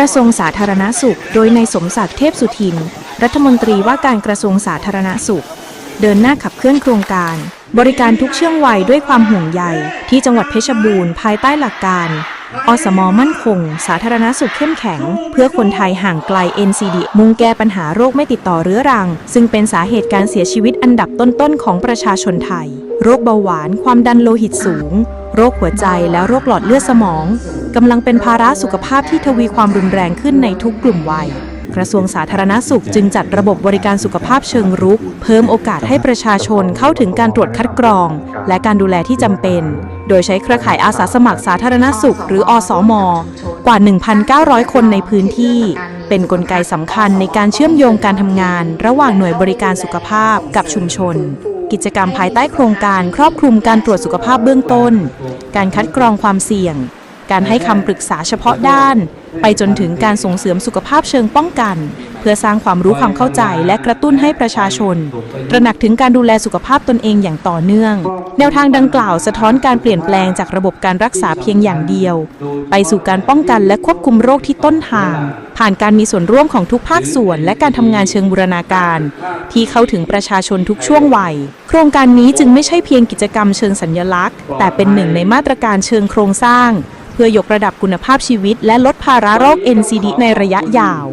กระทรวงสาธารณสุข โดยในสมศักดิ์เทพสุทิน รัฐมนตรีว่าการกระทรวงสาธารณสุข เดินหน้าขับเคลื่อนโครงการ บริการทุกเชื่องวัยด้วยความห่วงใยที่จังหวัดเพชรบูรณ์ภายใต้หลักการ อสมมั่นคง สาธารณสุขเข้มแข็ง เพื่อคนไทยห่างไกล NCD มุ่งแก้ปัญหาโรคไม่ติดต่อเรื้อรัง ซึ่งเป็นสาเหตุการเสียชีวิตอันดับต้นๆของประชาชนไทย โรคเบาหวาน ความดันโลหิตสูง โรคหัวใจและโรคหลอดเลือดสมองกำลังเป็นภาระสุขภาพที่ทวีความรุนแรงขึ้นในทุกกลุ่มวัย กระทรวงสาธารณสุขจึงจัดระบบบริการสุขภาพเชิงรุก เพิ่มโอกาสให้ประชาชนเข้าถึงการตรวจคัดกรอง และการดูแลที่จำเป็น โดยใช้เครือข่ายอาสาสมัครสาธารณสุข หรืออสม กว่า 1,900 คนในพื้นที่ เป็นนกลไกสำคัญในการเชื่อมโยงการทำงาน ระหว่างหน่วยบริการสุขภาพกับชุมชน กิจกรรมภายใต้โครงการครอบคลุมการตรวจสุขภาพเบื้องต้น การคัดกรองความเสี่ยง การให้คำปรึกษาเฉพาะด้าน ไปจนถึงการส่งเสริมสุขภาพเชิงป้องกัน เพื่อสร้างความรู้ความเข้าใจและกระตุ้นให้ประชาชน ตระหนักถึงการดูแลสุขภาพตนเองอย่างต่อเนื่อง แนวทางดังกล่าวสะท้อนการเปลี่ยนแปลงจากระบบการรักษาเพียงอย่างเดียว ไปสู่การป้องกันและควบคุมโรคที่ต้นทาง ผ่านการมีส่วนร่วมของทุกภาคส่วน และการทำงานเชิงบูรณาการ ที่เข้าถึงประชาชนทุกช่วงวัย โครงการนี้จึงไม่ใช่เพียงกิจกรรมเชิงสัญญลักษณ์ แต่เป็นหนึ่งในมาตรการเชิงโครงสร้าง พื่อยกระดับคุณภาพชีวิต และลดภาระโรค NCD ในระยะยาว